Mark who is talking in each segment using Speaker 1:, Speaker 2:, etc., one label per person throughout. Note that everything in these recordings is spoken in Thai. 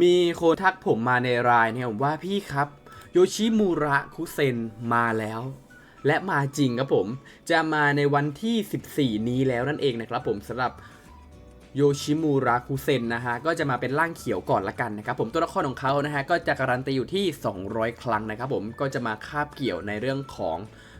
Speaker 1: มีโคทักผมมาในรายเนี่ยผมว่าพี่ครับ โยชิมูระคุเซนมาแล้ว และมาจริงครับผม จะมาในวันที่ 14 นี้แล้วนั่นเองนะครับผมสำหรับโยชิมูระคุเซนนะฮะก็จะมาเป็นร่างเขียวก่อนละกันนะครับผมตัวละครของเขานะฮะก็จะการันตีอยู่ที่ 200 ครั้งนะครับผมก็จะมาคาบเกี่ยวในเรื่องของ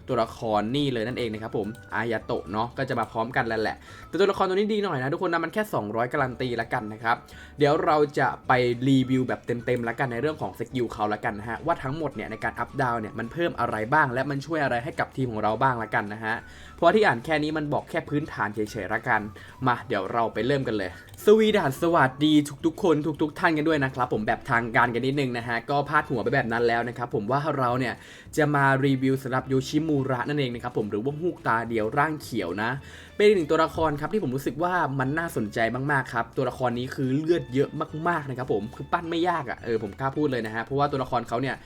Speaker 1: ตัวละครนี่เลยนั่นเองนะครับผมอายาโตะเนาะก็จะมาพร้อมกันแล้วแหละ แต่ตัวละครตัวนี้ดีหน่อยนะทุกคนนะมันแค่ 200 การันตีละกันนะครับ เดี๋ยวเราจะไปรีวิวแบบเต็มๆละกันในเรื่องของสกิลเขาละกันนะฮะว่าทั้งหมดเนี่ยในการอัพดาวเนี่ยมันเพิ่มอะไรบ้าง และมันช่วยอะไรให้กับทีมของเราบ้างละกันนะฮะเพราะที่อ่านแค่นี้มันบอกแค่พื้นฐานเฉยๆละกัน มาเดี๋ยวเราไปเริ่มกันเลยสวีดัสสวัสดีทุกๆ คนทุกๆ ท่านกันด้วยนะครับผมแบบทางการกันนิดนึงนะฮะก็พาดหัวไปแบบนั้นแล้วนะครับผมว่าเราเนี่ยจะมารีวิวสำหรับโยชิมููระนั่นเองนะครับผมหรือว่าฮูกตาเดียวร่างเขียวนะ เป็นอีกหนึ่งตัวละครครับที่ผมรู้สึกว่ามันน่าสนใจมากๆครับตัวละครนี้คือเลือดเยอะมากๆนะครับผมคือปั้นไม่ยากอะ่ะเออผมกล้าพูดเลยนะฮะเพราะว่าตัวละครเขาเนี่ย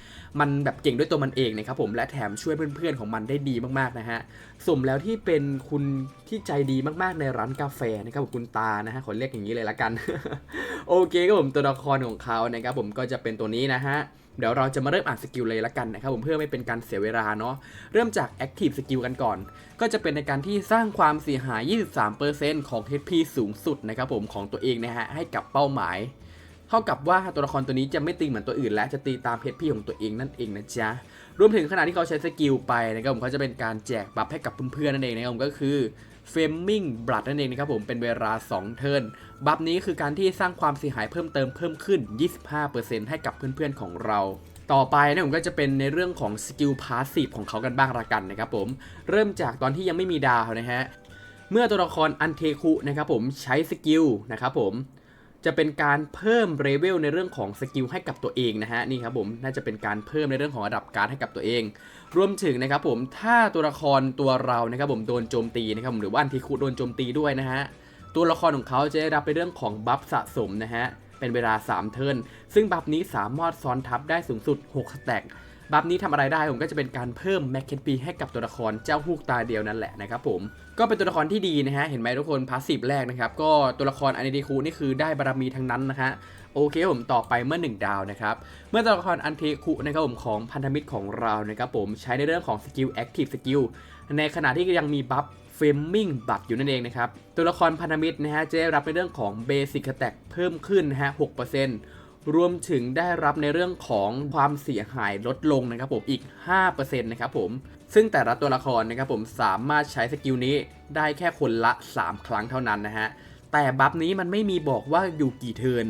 Speaker 1: มันแบบเก่งด้วยตัวมันเองนะครับผมและแถมช่วยเพื่อนๆของมันได้ดีมากๆนะฮะสมแล้วที่เป็นคุณที่ใจดีมากๆในร้านกาแฟนะครับผมคุณตานะฮะขอเรียกอย่างนี้เลยละกัน โอเคครับผมตัวละครของเขานะครับผมก็จะเป็นตัวนี้นะฮะ เดี๋ยวเราจะมาเริ่มอ่านสกิลเลยละกันนะครับผมเพื่อไม่เป็นการเสียเวลาเนาะเริ่มจาก Active Skill กันก่อน ก็จะเป็นในการที่สร้างความเสียหาย 23%ของ HP สูงสุดนะครับผมของตัวเองนะฮะให้กับเป้าหมาย เท่ากับว่าตัวละครตัวนี้จะไม่ตีเหมือนตัวอื่น และจะตีตาม HP ของตัวเองนั่นเองนะจ๊ะรวมถึงขณะที่เขาใช้สกิลไปนะครับผมเขาจะเป็นการแจกบัฟให้กับเพื่อนๆนั่นเองนะครับผมก็คือ เฟมมิงบลัดนั่นเองนะครับผมเป็นเวลา 2 เทิร์นบัฟนี้คือการที่สร้างความเสียหายเพิ่มเติมเพิ่มขึ้น 25%ให้กับเพื่อนๆของเราต่อไปนะผมก็จะเป็นในเรื่องของสกิลพาสซีฟของเขากันบ้างละกันนะครับผมเริ่มจากตอนที่ยังไม่มีดาวนะฮะเมื่อตัวละครอันเทคุนะครับผมใช้สกิลนะครับผม จะเป็นการเพิ่มเลเวลในเรื่องของสกิลให้กับตัวเองนะฮะนี่ครับผมน่าจะเป็นการเพิ่มในเรื่องของระดับการดให้กับตัวเอง รวมถึงนะครับผมถ้าตัวละครตัวเรานะครับผมโดนโจมตีนะครับผมหรือว่าอันทิคุโดนโจมตีด้วยนะฮะตัวละครของเขาจะได้รับในเรื่องของบัฟสะสมนะฮะเป็นเวลา 3 เทิร์นซึ่งบัฟนี้สามารถซ้อนทับได้สูงสุด 6 สแต็ก บัฟนี้ทำอะไรได้ผมก็จะเป็นการเพิ่มแมคเคนปีให้กับตัวละครเจ้าฮูกตาเดียวนั่นแหละนะครับผมก็เป็นตัวละครที่ดีนะฮะเห็นไหมทุกคนพาสซีฟแรกนะครับก็ตัวละครอันเดคูนี่คือได้บารมีทั้งนั้นนะฮะโอเคผมต่อไปเมื่อ 1 ดาวนะครับเมื่อตัวละครอันเทคุนะครับผมของพันธมิตรของเรานะครับผมใช้ในเรื่องของสกิลแอคทีฟสกิลในขณะที่ยังมีบัฟเฟมมิงบัฟอยู่นั่นเองนะครับตัวละครพันธมิตรนะฮะจะได้รับในเรื่องของเบสิกแตกเพิ่มขึ้นนะฮะ6% รวมถึงได้รับในเรื่องของความเสียหายลดลงนะครับผมอีก 5%นะครับผม ซึ่งแต่ละตัวละครนะครับผมสามารถใช้สกิลนี้ได้แค่คนละ 3 ครั้งเท่านั้นนะฮะ แต่บัฟนี้มันไม่มีบอกว่าอยู่กี่เทิร์น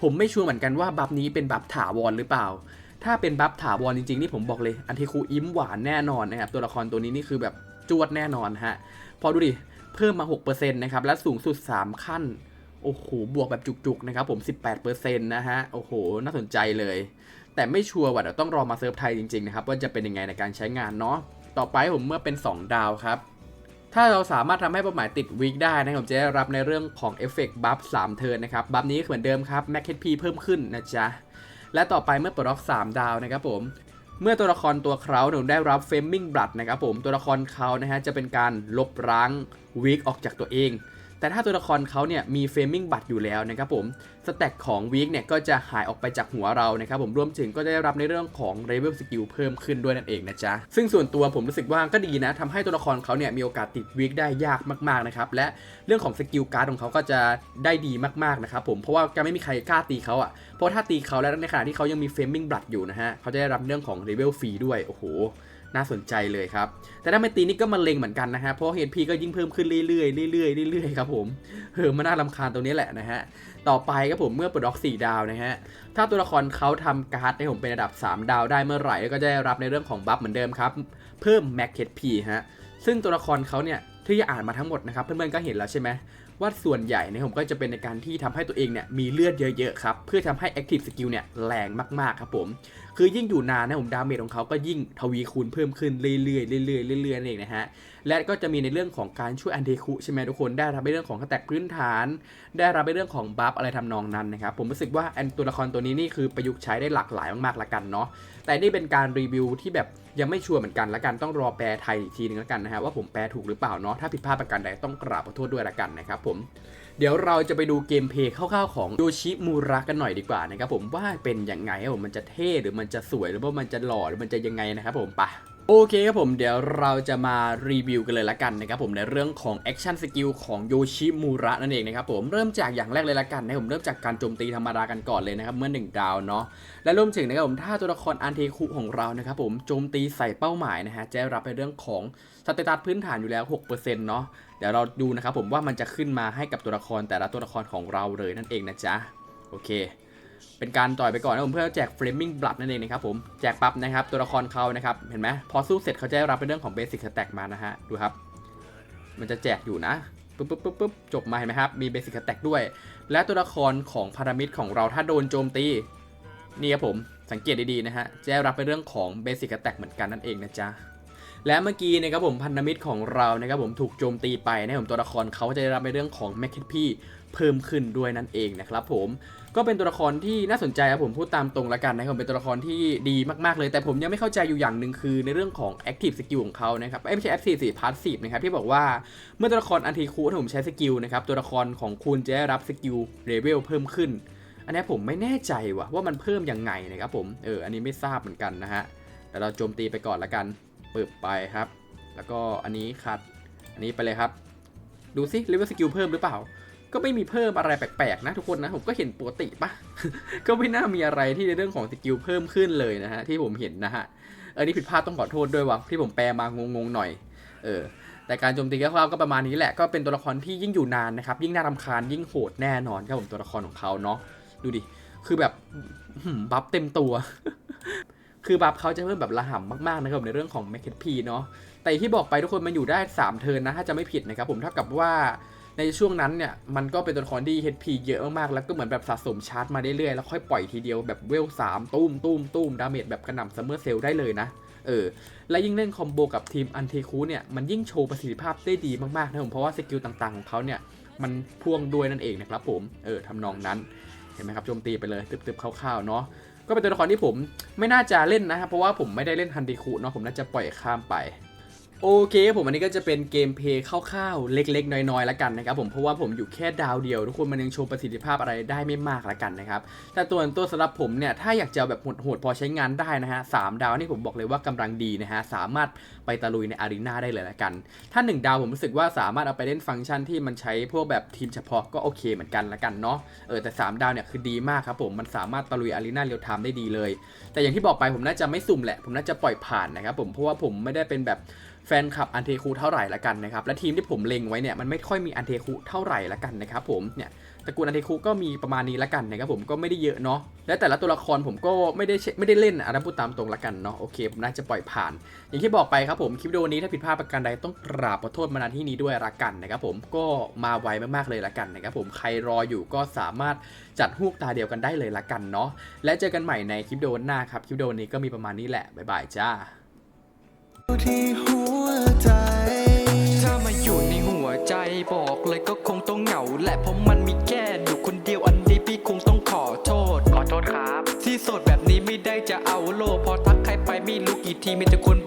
Speaker 1: ผมไม่ชัวร์เหมือนกันว่าบัฟนี้เป็นบัฟถาวรหรือเปล่า ถ้าเป็นบัฟถาวรจริงๆนี่ผมบอกเลย อันเทคูอิ่มหวานแน่นอนนะครับตัวละครตัวนี้นี่คือแบบจวดแน่นอนฮะ พอดูดิ เพิ่มมา 6%นะครับและสูงสุด 3 ขั้น โอ้โห บวกแบบจุกๆ นะครับผม 18%นะฮะ โอ้โห น่าสนใจเลย แต่ไม่ชัวร์ว่าเดี๋ยวต้องรอมาเซิร์ฟไทยจริงๆ นะครับ ว่าจะเป็นยังไงในการใช้งานเนาะ ต่อไปผมเมื่อเป็น 2 ดาวครับ ถ้าเราสามารถทำให้เป้าหมายติดวิกได้นะครับผมจะได้รับในเรื่องของเอฟเฟกต์บัฟ3เทิร์นนะครับ บัฟนี้เหมือนเดิมครับแม็กเคพีเพิ่มขึ้นนะจ๊ะ และต่อไปเมื่อปลดล็อก 3 ดาวนะครับผมเมื่อตัวละครตัวเขาหนูได้รับเฟมมิงบลัดนะครับผมตัวละครเขานะฮะจะเป็นการลบล้างวิกออกจากตัวเอง แต่ถ้าตัวละครเขาเนี่ยมีเฟมมิงบัตรอยู่แล้วนะครับผมสแต็กของวีคเนี่ยก็จะหายออกไปจากหัวเรานะครับผมรวมถึงก็จะได้รับในเรื่องของเลเวลสกิลเพิ่มขึ้นด้วยนั่นเองนะจ๊ะซึ่งส่วนตัวผมรู้สึกว่าก็ดีนะทำให้ตัวละครเขาเนี่ยมีโอกาสติดวีคได้ยากมากๆนะครับและเรื่องของสกิลการ์ดของเขาก็จะได้ดีมากๆนะครับผมเพราะว่าจะไม่มีใครกล้าตีเขาอะเพราะถ้าตีเขาแล้วในขณะที่เขายังมีเฟมมิงบลัดอยู่นะฮะเขาจะได้รับเรื่องของเลเวลฟรีด้วยโอ้โห น่าสนใจเลยครับ แต่ถ้านไม่ตีนี่ก็มันเลงเหมือนกันนะฮะ เพราะเฮดพีก็ยิ่งเพิ่มขึ้นเรื่อยๆเรื่อยๆเรื่อยๆครับผมเออมันน่ารำคาญตรงนี้แหละนะฮะ ต่อไปครับผมเมื่อปลดล็อก 4 ดาวนะฮะ ถ้าตัวละครเขาทำการ์ดให้ผมเป็นระดับ 3 ดาวได้เมื่อไหร่ก็จะได้รับในเรื่องของบัฟเหมือนเดิมครับ เพิ่มแม็กเฮดพีฮะ ซึ่งตัวละครเขาเนี่ยที่อ่านมาทั้งหมดนะครับเพื่อนๆก็เห็นแล้วใช่ไหม ว่าส่วนใหญ่นี่ยผมก็จะเป็นในการที่ทำให้ตัวเองเนี่ยมีเลือดเยอะๆครับเพื่อทำให้ Active Skill เนี่ยแรงมากๆครับผม คือยิ่งอยู่นานนะผมดาเมจของเขาก็ยิ่งทวีคูณเพิ่มขึ้นเรื่อยๆเรื่อยๆเรื่อยๆนั่นเองนะฮะและก็จะมีในเรื่องของการช่วยอันเทคุใช่ไหมทุกคนได้รับในเรื่องของแตกพื้นฐาน ได้รับในเรื่องของบัฟอะไรทำนองนั้นนะครับผมรู้สึกว่าอันตัวละครตัวนี้นี่คือประยุกต์ใช้ได้หลากหลายมากๆละกันเนาะแต่นี่เป็นการรีวิวที่แบบยังไม่ชัวร์เหมือนกันละกันต้องรอแปลไทยอีกทีนึงละกันนะฮะว่าผมแปลถูกหรือเปล่าเนาะถ้าผิดพลาดประการใดต้องกราบขอโทษด้วยละกันนะครับผมเดี๋ยวเราจะไปดูเกมเพลย์คร่าวๆของโยชิมูระกันหน่อยดีกว่านะครับผมว่าเป็นยังไงผมมันจะเท่หรือมันจะสวยหรือว่ามันจะหล่อหรือมันจะยังไงนะครับผมไป โอเคครับผมเดี๋ยวเราจะมารีวิวกันเลยละกันนะครับผมในเรื่องของแอคชั่นสกิลของโยชิมูระนั่นเองนะครับผมเริ่มจากอย่างแรกเลยละกันนะผมเริ่มจากการโจมตีธรรมดากันก่อนเลยนะครับเมื่อ 1 ดาวเนาะและรวมถึงนะครับผมถ้าตัวละครอันเทคุของเรานะครับผมโจมตีใส่เป้าหมายนะฮะจะรับในเรื่องของสเตตัสพื้นฐานอยู่แล้ว 6%เนาะเดี๋ยวเราดูนะครับผมว่ามันจะขึ้นมาให้กับตัวละครแต่ละตัวละครของเราเลยนั่นเองนะจ๊ะโอเค เป็นการต่อยไปก่อนนะผมเพื่อแจก Flaming Blood นั่นเองนะครับผมแจกปั๊บนะครับตัวละครเขานะครับเห็นไหมพอสู้เสร็จเขาจะได้รับเป็นเรื่องของ Basic Stack มานะฮะดูครับ มันจะแจกอยู่นะปุ๊บปุ๊บปุ๊บปุ๊บจบมาเห็นไหมครับมี Basic Stack ด้วย และตัวละครของพารามิดของเราถ้าโดนโจมตีนี่ครับผมสังเกตดีๆนะฮะจะได้รับเป็นเรื่องของ Basic Stack เหมือนกันนั่นเองนะจ๊ะ และเมื่อกี้นะครับผมพันธมิตรของเรานะครับผมถูกโจมตีไปนะผมตัวละครเขาจะได้รับในเรื่องของแมคเคทพีเพิ่มขึ้นด้วยนั่นเองนะครับผมก็เป็นตัวละครที่น่าสนใจครับผมพูดตามตรงละกันนะครับเป็นตัวละครที่ดีมากๆเลย แต่ผมยังไม่เข้าใจอยู่อย่างหนึ่งคือในเรื่องของ Active Skill ของเขานะครับไม่ใช่ Active สิ Passive นะครับที่บอกว่าเมื่อตัวละครอันทีคูผมใช้สกิลนะครับตัวละครของคุณจะได้รับสกิลเลเวลเพิ่มขึ้น อันนี้ผมไม่แน่ใจว่ะว่ามันเพิ่มยังไงนะครับผมเอออันนี้ไม่ทราบเหมือนกันนะฮะแต่เราโจมตีไปก่อนละกัน ปิดไปครับ แล้วก็อันนี้คัด อันนี้ไปเลยครับ ดูซิเลเวลสกิลเพิ่มหรือเปล่า ก็ไม่มีเพิ่มอะไรแปลกๆนะทุกคนนะ ผมก็เห็นปกติปะก็ไม่น่ามีอะไรที่ในเรื่องของสกิลเพิ่มขึ้นเลยนะฮะที่ผมเห็นนะฮะออนี่ผิดพลาดต้องขอโทษด้วยว่ะที่ผมแปลมางงๆหน่อย เออแต่การโจมตีคร่าวๆก็ประมาณนี้แหละก็เป็นตัวละครที่ยิ่งอยู่นานนะครับ ยิ่งน่ารำคาญยิ่งโหดแน่นอนครับผมตัวละครของเขาเนาะดูดิ คือแบบบัฟเต็มตัว คือบัฟเขาจะเพิ่มแบบระห่ำมากๆนะครับในเรื่องของ m a c เ p เนาะแต่ที่บอกไปทุกคนมันอยู่ได้ 3 เทิร์นนะถ้าจะไม่ผิดนะครับผมเท่ากับว่าในช่วงนั้นเนี่ยมันก็เป็นตัวละครที่ HP เยอะมากๆแล้วก็เหมือนแบบสะสมชาร์จมาเรื่อยๆแล้วค่อยปล่อยทีเดียวแบบเวล3ตุ้มตุ้มตุ้มดาเมจแบบกระหน่ำซัมเมอร์เซลได้เลยนะเออและยิ่งเล่นคอมโบกับทีมอันเทคูเนี่ยมันยิ่งโชว์ประสิทธิภาพได้ดีมากๆนะผมเพราะว่าสกิลต่างๆของเขาเนี่ยมันพ่วงด้วยนั่นเองนะครับผมเออทำนองนั้นเห็นไหมครับโจมตีไปเลยตึบๆคร่าวๆเนาะ ก็เป็นตัวละครที่ผมไม่น่าจะเล่นนะครับเพราะว่าผมไม่ได้เล่นฮันดิคุเนาะผมน่าจะปล่อยข้ามไป โอเคผมอันนี้ก็จะเป็นเกมเพลย์คร่าวๆ เล็กๆ น้อยๆแล้วกันนะครับผมเพราะว่าผมอยู่แค่ดาวเดียว ทุกคนมันยังโชว์ประสิทธิภาพอะไรได้ไม่มากละกันนะครับแต่ตัวตัวสำหรับผมเนี่ยถ้าอยากจะเอาแบบโหดๆพอใช้งานได้นะฮะสามดาวนี่ผมบอกเลยว่ากำลังดีนะฮะสามารถไปตะลุยในอารีนาได้เลยละกัน ถ้า 1 ดาวผมรู้สึกว่าสามารถเอาไปเล่นฟังก์ชันที่มันใช้พวกแบบทีมเฉพาะก็โอเคเหมือนกันละกันเนาะเออแต่ 3 ดาวเนี่ยคือดีมากครับผมมันสามารถตะลุยอารีนาเรียลไทม์ได้ดีเลย แต่อย่างที่บอกไปผมน่าจะไม่สุ่มแหละผมน่าจะปล่อยผ่านนะครับผมเพราะว่าผมไม่ได้เป็นแบบ ฟนคลับอันเทคูเท่าไหร่ละกันนะครับและทีมที่ผมเล็งไว้เนี่ยมันไม่ค่อยมีอันเทคูเท่าไหร่ละกันนะครับผมเนี่ยตระกูลอันเทคูก็มีประมาณนี้ละกันนะครับผมก็ไม่ได้เยอะเนาะและแต่ละตัวละครผมก็ไม่ได้ไม่ได้เล่นอะนะพูดตามตรงละกันเนาะโอเคผมน่าจะปล่อยผ่าน อย่างที่บอกไปครับผมคลิปวิดีโอนี้ถ้าผิดพลาดประการใดต้องกราบขอโทษมาณที่นี้ด้วยละกันนะครับผมก็มาไวมากๆเลยละกันนะครับผมใครรออยู่ก็สามารถจัดฮูกตาเดียวกันได้เลยละกันเนาะและเจอกันใหม่ในคลิปวิดีโอหน้าครับคลิปวิดีโอนี้ก็มีประมาณนี้แหละบ๊ายบายจ้า
Speaker 2: ที่
Speaker 3: ที่มีแต่คน